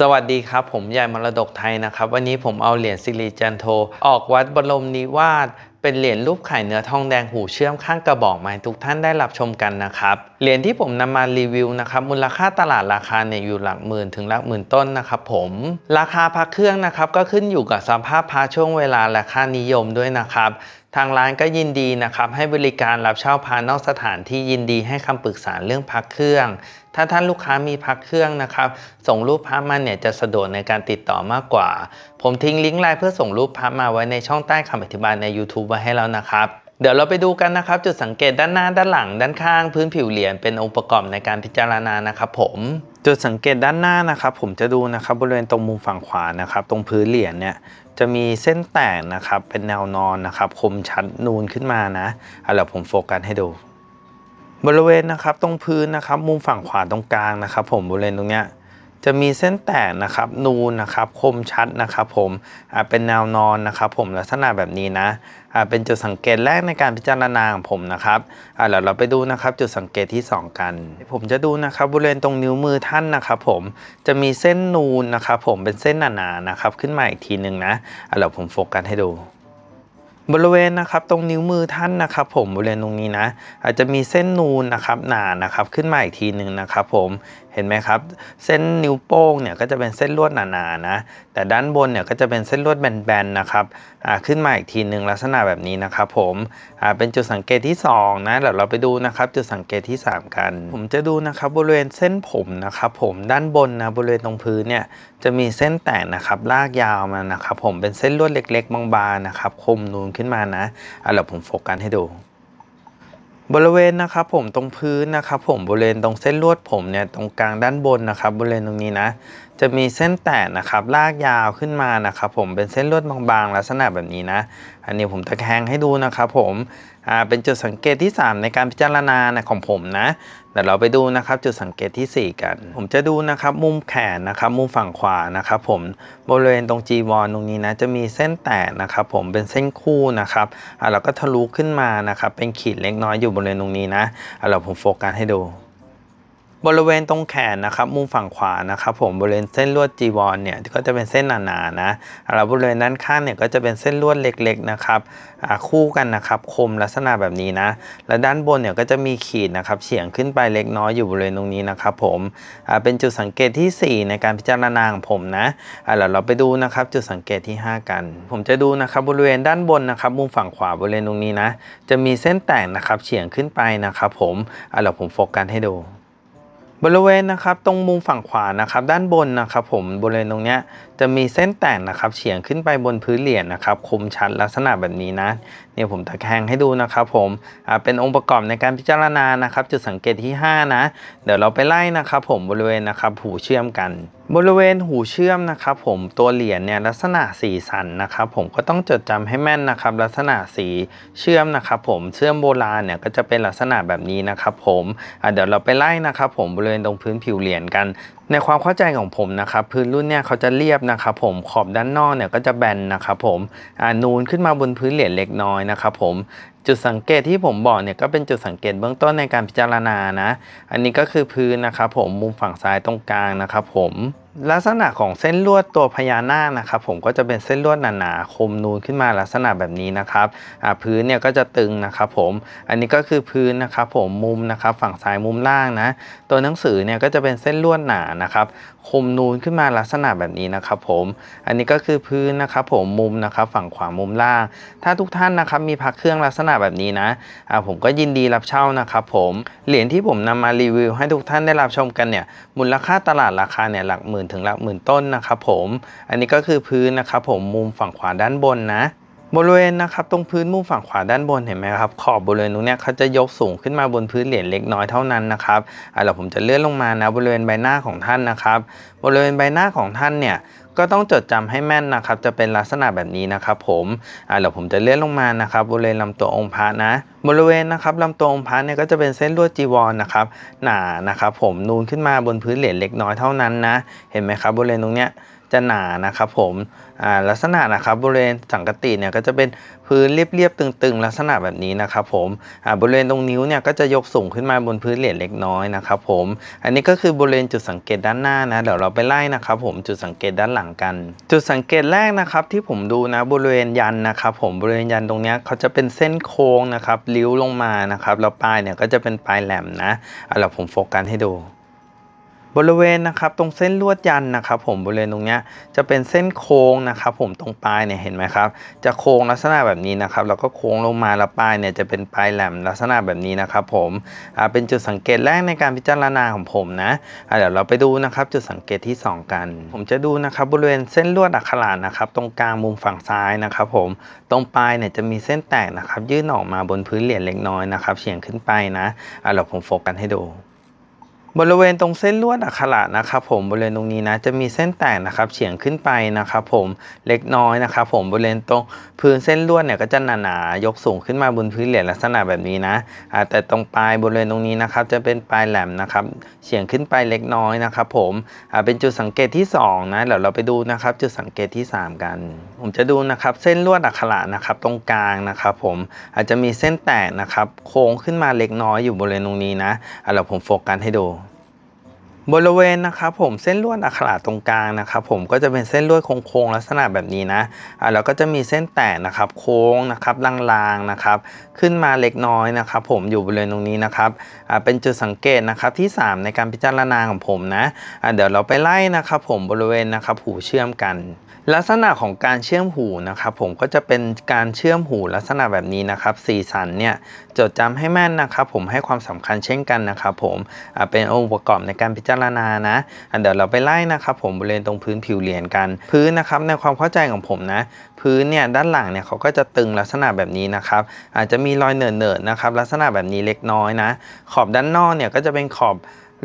สวัสดีครับ ผมยายมรดกไทยนะครับ วันนี้ผมเอาเหรียญสิริจันโท ออกวัดบรมนิวาสเป็นเหรียญรูปไข่เนื้อทองแดงหูเชื่อมข้างกระบอกไม้ทุกท่านได้รับชมกันนะครับ เหรียญที่ผมนำมารีวิวนะครับมูลค่าตลาดราคาเนี่ยอยู่หลักหมื่นถึงหลักหมื่นต้นนะครับผมราคาพระเครื่องนะครับก็ขึ้นอยู่กับสภาพพระช่วงเวลาและค่านิยมด้วยนะครับทางร้านก็ยินดีนะครับให้บริการรับเช่าพานอกสถานที่ยินดีให้คำปรึกษาเรื่องพักเครื่อง ถ้าท่านลูกค้ามีพักเครื่องนะครับ ส่งรูปพักมาเนี่ยจะสะดวกในการติดต่อมากกว่า ผมทิ้งลิงก์ไลน์เพื่อส่งรูปพักมาไว้ในช่องใต้คำอธิบายใน YouTube ไว้ให้แล้วนะครับ เดี๋ยวเราไปดูกันนะครับ จุดสังเกตด้านหน้าด้านหลัง ด้านข้างพื้นผิวเหรียญเป็นองค์ประกอบในการพิจารณานะครับผมจุดสังเกตด้านหน้านะครับ ผมจะดูนะครับบริเวณตรงมุมฝั่งขวานะครับ ตรงพื้นเหรียญเนี่ยจะมีเส้นแตกนะครับ เป็นแนวนอนนะครับ คมชัดนูนขึ้นมานะเอาเดี๋ยวผมโฟกัสให้ดู บริเวณนะครับ ตรงพื้นนะครับ มุมฝั่งขวาตรงกลางนะครับ ผมบริเวณตรงเนี้ย จะมีเส้นแตกนะครับ นูนนะครับ คมชัดนะครับผมเป็นแนวนอนนะครับ ผมลักษณะแบบนี้นะเป็นจุดสังเกตแรกในการพิจารณาของผมนะครับเดี๋ยวเราไปดูนะครับจุดสังเกตที่ 2 กัน ผมจะดูนะครับบริเวณตรงนิ้วมือท่านนะครับ ผมจะมีเส้นนูนนะครับ ผมเป็นเส้นหนาๆนะครับ ขึ้นมาอีกทีหนึ่งนะเดี๋ยวผมโฟกัสให้ดูบริเวณนะครับตรงนิ้วมือท่านนะครับผมบริเวณตรงนี้นะ อาจจะมีเส้นนูนนะครับหนานะครับขึ้นมาอีกทีหนึ่งนะครับผม เห็นไหมครับ เส้นนิ้วโป้งเนี่ยก็จะเป็นเส้นลวดหนาๆนะ แต่ด้านบนเนี่ยก็จะเป็นเส้นลวดแบนๆนะครับขึ้นมาอีกทีหนึ่งลักษณะแบบนี้นะครับผมเป็นจุดสังเกตที่ 2 นะเดี๋ยวเราไปดูนะครับ จุดสังเกตที่ 3 กัน ผมจะดูนะครับบริเวณเส้นผมนะครับผมด้านบนนะบริเวณตรงพื้นเนี่ยจะมีเส้นแตกนะครับลากยาวมานะครับผมเป็นเส้นลวดเล็ก ๆ บางๆนะครับคมนูนขึ้นมานะอ่าเดี๋ยวผมโฟกัสให้ดู บริเวณนะครับผมตรงพื้นนะครับผมบริเวณตรงเส้นลวดผมเนี่ยตรงกลางด้านบนนะครับบริเวณตรงนี้นะจะมีเส้นแตกนะครับลากยาวขึ้นมานะครับผมเป็นเส้นลวดบางๆลักษณะแบบนี้นะ อันนี้ผมตะแคงให้ดูนะครับผมอ่าเป็นจุดสังเกตที่ 3 ในการพิจารณานะของผมนะเดี๋ยวเราไปดูนะครับจุดสังเกตทีสี่4 กัน ผมจะดูนะครับมุมแขนนะครับมุมฝั่งขวานะครับผมบริเวณตรงจีวรตรงนี้นะจะมีเส้นแตกนะครับผมเป็นเส้นคู่นะครับอ่าแล้วก็ทะลุขึ้นมานะครับเป็นขีดเล็กน้อยอยู่บริเวณตรงนี้นะอ่าเราผมโฟกัสให้ดู บริเวณตรงแขนนะครับมุมฝั่งขวานะครับผมบริเวณเส้นลวดจีวรเนี่ยก็จะเป็นเส้นหนาๆนะแล้วบริเวณด้านข้างเนี่ยก็จะเป็นเส้นลวดเล็กๆนะครับคู่กันนะครับคมลักษณะแบบนี้นะและด้านบนเนี่ยก็จะมีขีดนะครับเฉียงขึ้นไปเล็กน้อยอยู่บริเวณตรงนี้นะครับผมเป็นจุดสังเกตที่ 4 ในการพิจารณาของผมนะอ่าเดี๋ยวเราไปดูนะครับจุดสังเกตที่ 5 กัน ผมจะดูนะครับบริเวณด้านบนนะครับมุมฝั่งขวาบริเวณตรงนี้นะจะมีเส้นแตกนะครับเฉียงขึ้นไปนะครับผมอ่าเดี๋ยวผมโฟกัสให้ดู บริเวณนะครับตรงมุมฝั่งขวานะครับด้านบนนะครับผมบริเวณตรงเนี้ยจะมีเส้นแตกนะครับเฉียงขึ้นไปบนพื้นเหรียญนะครับคมชัดลักษณะแบบนี้นะ เนี่ยผมตะแคงให้ดูนะครับผมอ่าเป็นองค์ประกอบในการพิจารณานะครับจุดสังเกตที่ 5 นะ เดี๋ยวเราไปไล่นะครับผมบริเวณนะครับหูเชื่อมกัน บริเวณหูเชื่อมนะครับผมตัวเหรียญเนี่ยลักษณะสีสันนะครับผมก็ต้องจดจำให้แม่นนะครับ ลักษณะสีเชื่อมนะครับผมเชื่อมโบราณเนี่ยก็จะเป็นลักษณะแบบนี้นะครับผมเดี๋ยวเราไปไล่นะครับผมบริเวณตรงพื้นผิวเหรียญกัน ในความเข้าใจของผมนะครับพื้นรุ่นเนี่ยเขาจะเรียบนะครับผมขอบด้านนอกเนี่ยก็จะแบนนะครับผมอ่านูนขึ้นมาบนพื้นเหรียญเล็กน้อยนะครับผมจุดสังเกตที่ผมบอกเนี่ยก็เป็นจุดสังเกตเบื้องต้นในการพิจารณานะ อันนี้ก็คือพื้นนะครับผมมุมฝั่งซ้ายตรงกลางนะครับผม ลักษณะของเส้นลวดตัวพญานาคนะครับ ผมก็จะเป็นเส้นลวดหนาๆคมนูนขึ้นมาลักษณะแบบนี้นะครับพื้นเนี่ยก็จะตึงนะครับ ผมอันนี้ก็คือพื้นนะครับ ผมมุมนะครับ ฝั่งซ้ายมุมล่างนะ ตัวหนังสือเนี่ยก็จะเป็นเส้นลวดหนานะครับคมนูนขึ้นมาลักษณะแบบนี้นะครับ ผมอันนี้ก็คือพื้นนะครับผมมุมนะครับฝั่งขวามุมล่าง ถ้าทุกท่านนะครับมีพักเครื่องลักษณะแบบนี้นะอ่าผมก็ยินดีรับเช่านะครับผมเหรียญที่ผมนำมารีวิวให้ทุกท่านได้รับชมกันเนี่ยมูลค่าตลาดราคาเนี่ยหลักหมื่นถึงหลักหมื่นต้นนะครับผม อันนี้ก็คือพื้นนะครับผมมุมฝั่งขวาด้านบนนะ บริเวณนะครับตรงพื้นมุมฝั่งขวาด้านบนเห็นไหมครับขอบบริเวณตรงนี้เขาจะยกสูงขึ้นมาบนพื้นเหรียญเล็กน้อยเท่านั้นนะครับอะเดี๋ยวผมจะเลื่อนลงมานะบริเวณใบหน้าของท่านนะครับ บริเวณใบหน้าของท่านเนี่ย ก็ต้องจดจำให้แม่นนะครับ จะเป็นลักษณะแบบนี้นะครับ ผมอ่าเดี๋ยวผมจะเลื่อนลงมานะครับ บริเวณลำตัวองค์พระนะ บริเวณนะครับลำตัวองค์พระเนี่ยก็จะเป็นเส้นลวดจีวรนะครับ หนานะครับ ผมนูนขึ้นมาบนพื้นเหรียญเล็กน้อยเท่านั้นนะ เห็นไหมครับบริเวณตรงเนี้ย จะหนานะครับผมลักษณะนะครับบริเวณสังกติเนี่ยก็จะเป็นพื้นเรียบๆตึงๆ ลักษณะแบบนี้นะครับผมบริเวณตรงนิ้วเนี่ยก็จะยกสูงขึ้นมาบนพื้นเหรียญเล็กน้อยนะครับผมอันนี้ก็คือบริเวณจุดสังเกตด้านหน้านะเดี๋ยวเราไปไล่นะครับผมจุดสังเกตด้านหลังกัน จุดสังเกตแรกนะครับที่ผมดูนะบริเวณยันนะครับผมบริเวณยันตรงเนี้ยเขาจะเป็นเส้นโค้งนะครับริ้วลงมานะครับแล้วปลายเนี่ยก็จะเป็นปลายแหลมนะเอาล่ะผมโฟกัสให้ดู บริเวณนะครับตรงเส้นลวดยันนะครับ ผมบริเวณตรงเนี้ยจะเป็นเส้นโค้งนะครับ ผมตรงปลายเนี่ยเห็นไหมครับ จะโค้งลักษณะแบบนี้นะครับ แล้วก็โค้งลงมาแล้วปลายเนี่ยจะเป็นปลายแหลมลักษณะแบบนี้นะครับ ผมอ่าเป็นจุดสังเกตแรกในการพิจารณาของผมนะอ่าเดี๋ยวเราไปดูนะครับจุดสังเกตที่สองกัน ผมจะดูนะครับบริเวณเส้นลวดอักขระนะครับ ตรงกลางมุมฝั่งซ้ายนะครับ ผมตรงปลายเนี่ยจะมีเส้นแตกนะครับ ยื่นออกมาบนพื้นเหรียญเล็กน้อยนะครับเฉียงขึ้นไปนะอ่าเดี๋ยวผมโฟกัสให้ดู บริเวณตรงเส้นลวดอักขระนะครับผมบริเวณตรงนี้นะจะมีเส้นแตกนะครับเฉียงขึ้นไปนะครับผมเล็กน้อยนะครับผมบริเวณตรงพื้นเส้นลวดเนี่ยก็จะหนาๆยกสูงขึ้นมาบนพื้นเหรียญลักษณะแบบนี้นะแต่ตรงปลายบริเวณตรงนี้นะครับจะเป็นปลายแหลมนะครับเฉียงขึ้นไปเล็กน้อยนะครับผมเป็นจุดสังเกตที่สองนะเดี๋ยวเราไปดูนะครับจุดสังเกตที่สามกัน ผมจะดูนะครับเส้นลวดอักขระนะครับตรงกลางนะครับผมอาจจะมีเส้นแตกนะครับโค้งขึ้นมาเล็กน้อยอยู่บริเวณตรงนี้นะเดี๋ยวผมโฟกัสให้ดู บริเวณนะครับผมเส้นลวดอักขระตรงกลางนะครับผมก็จะเป็นเส้นลวดโค้งๆลักษณะแบบนี้นะอ่าแล้วก็จะมีเส้นแตกนะครับโค้งนะครับลางๆนะครับขึ้นมาเล็กน้อยนะครับผมอยู่บริเวณตรงนี้นะครับอ่าเป็นจุดสังเกตนะครับที่ 3 ในการพิจารณาของผมนะอ่าเดี๋ยวเราไปไล่นะครับผมบริเวณนะครับหูเชื่อมกัน ลักษณะของการเชื่อมหูนะครับผมก็จะเป็นการเชื่อมหูลักษณะแบบนี้นะครับสีสันเนี่ยจดจำให้แม่นนะครับผมให้ความสำคัญเช่นกันนะครับผมอ่าเป็นองค์ประกอบในการพิจารณานะเดี๋ยวเราไปไล่นะครับผมบริเวณตรงพื้นผิวเหรียญกัน พื้นนะครับในความเข้าใจของผมนะ พื้นเนี่ยด้านหลังเนี่ยเขาก็จะตึงลักษณะแบบนี้นะครับ อาจจะมีรอยเนิร์ๆนะครับ ลักษณะแบบนี้เล็กน้อยนะ ขอบด้านนอกเนี่ยก็จะเป็นขอบ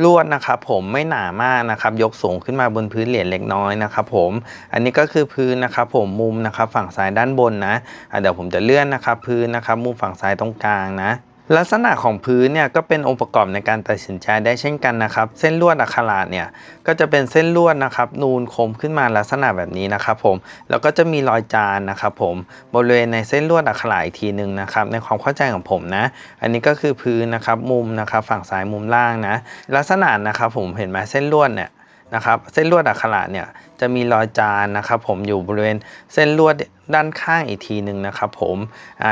ลวดนะครับผมไม่หนามากนะครับยกสูงขึ้นมาบนพื้นเหรียญเล็กน้อยนะครับผมอันนี้ก็คือพื้นนะครับผมมุมนะครับฝั่งซ้ายด้านบนนะะเดี๋ยวผมจะเลื่อนนะครับพื้นนะครับมุมฝั่งซ้ายตรงกลางนะ ลักษณะของพื้นเนี่ยก็เป็นองค์ประกอบในการตัดสินใจได้เช่นกันนะครับ เส้นลวดอักขระเนี่ยก็จะเป็นเส้นลวดนะครับ นูนคมขึ้นมาลักษณะแบบนี้นะครับผมแล้วก็จะมีรอยจานนะครับผมบริเวณในเส้นลวดอักขระอีกทีหนึ่งนะครับในความเข้าใจของผมนะ อันนี้ก็คือพื้นนะครับมุมนะครับ ฝั่งซ้ายมุมล่างนะ ลักษณะนะครับผมเห็นไหมเส้นลวดเนี่ย นะครับเส้นลวดอักขระเนี่ยจะมีรอยจานนะครับผมอยู่บริเวณเส้นลวดด้านข้างอีกทีหนึ่งนะครับผม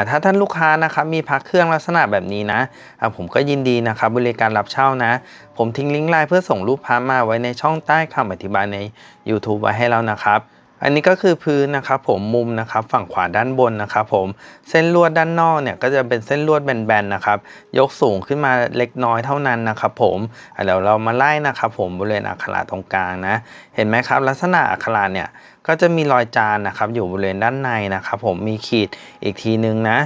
ถ้าท่านลูกค้านะครับมีพักเครื่องลักษณะแบบนี้นะผมก็ยินดีนะครับบริการรับเช่านะ ผมทิ้งลิงก์ไลน์เพื่อส่งรูปพามาไว้ในช่องใต้คำอธิบายใน YouTube ไว้ให้แล้วนะครับ อันนี้ก็คือพื้นนะครับผมมุมนะครับฝั่งขวาด้านบนนะครับผมเส้นลวดด้านนอกเนี่ยก็จะเป็นเส้นลวดแบนๆนะครับยกสูงขึ้นมาเล็กน้อยเท่านั้นนะครับผมเดี๋ยวเรามาไล่นะครับผมบริเวณอักขระตรงกลางนะเห็นไหมครับ ลักษณะอักขระเนี่ยก็จะมีรอยจานนะครับอยู่บริเวณด้านในนะครับผมมีขีดอีกทีนึงนะ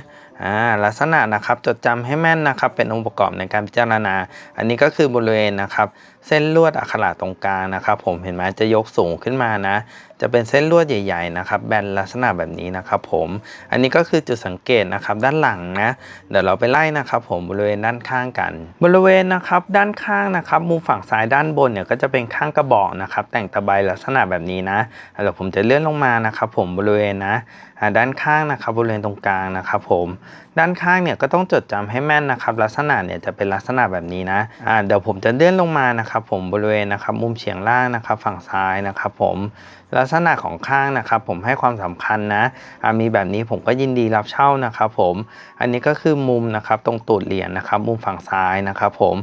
อ่าลักษณะนะครับจดจำให้แม่นนะครับเป็นองค์ประกอบในการพิจารณา อันนี้ก็คือบริเวณนะครับ เส้นลวดอักขระตรงกลางนะครับ ผมเห็นไหมจะยกสูงขึ้นมานะ จะเป็นเส้นลวดใหญ่ ๆ นะครับ แบนลักษณะแบบนี้นะครับผมอันนี้ก็คือจุดสังเกตนะครับด้านหลังนะ เดี๋ยวเราไปไล่นะครับผมบริเวณด้านข้างกัน บริเวณนะครับด้านข้างนะครับมุมฝั่งซ้ายด้านบนเนี่ยก็จะเป็นข้างกระบอกนะครับ แต่งตะไบลักษณะแบบนี้นะเดี๋ยวผมจะเลื่อนลงมานะครับ ผมบริเวณนะด้านข้างนะครับบริเวณตรงกลางนะครับผมด้านข้างเนี่ยก็ต้องจดจำให้แม่นนะครับ ลักษณะเนี่ยจะเป็นลักษณะแบบนี้นะอ่าเดี๋ยวผมจะเลื่อนลงมานะครับผมบริเวณนะครับมุมเฉียงล่างนะครับ ฝั่งซ้ายนะครับผมลักษณะของข้างนะครับ ผมให้ความสำคัญนะอ่ามีแบบนี้ผมก็ยินดีรับเช่านะครับผมอันนี้ก็คือมุมนะครับตรงตูดเหรียญนะครับ มุมฝั่งซ้ายนะครับผม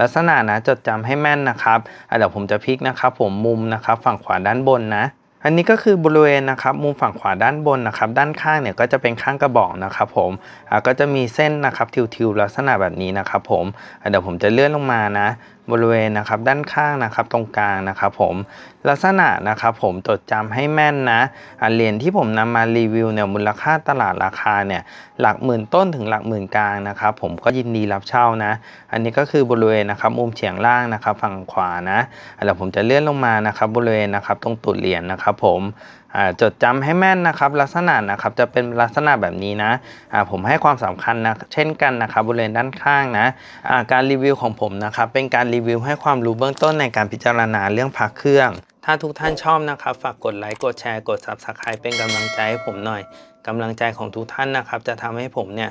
ลักษณะนะจดจำให้แม่นนะครับอ่าเดี๋ยวผมจะพลิกนะครับ ผมมุมนะครับ ฝั่งขวาด้านบนนะ อันนี้ก็คือบริเวณนะครับมุมฝั่งขวาด้านบนนะครับด้านข้างเนี่ยก็จะเป็นข้างกระบอกนะครับผมก็จะมีเส้นนะครับทิวๆลักษณะแบบนี้นะครับผมเดี๋ยวผมจะเลื่อนลงมานะบริเวณนะครับด้านข้างนะครับตรงกลางนะครับผมลักษณะนะครับผมจดจำให้แม่นนะเหรียญที่ผมนำมารีวิวเนี่ยมูลค่าตลาดราคาเนี่ยหลักหมื่นต้นถึงหลักหมื่นกลางนะครับผมก็ยินดีรับเช่านะ อันนี้ก็คือบริเวณนะครับมุมเฉียงล่างนะครับฝั่งขวานะเดี๋ยวผมจะเลื่อนลงมานะครับบริเวณนะครับตรงตูดเหรียญนะครับผม จดจำให้แม่นนะครับ ลักษณะนะครับจะเป็นลักษณะแบบนี้นะผมให้ความสำคัญนะเช่นกันนะครับบริเวณด้านข้างนะการรีวิวของผมนะครับเป็นการรีวิวให้ความรู้เบื้องต้นในการพิจารณาเรื่องพักเครื่อง ถ้าทุกท่านชอบนะครับฝากกดไลค์กดแชร์กด Subscribe เป็นกำลังใจให้ผมหน่อยกำลังใจของทุกท่านนะครับจะทำให้ผมเนี่ย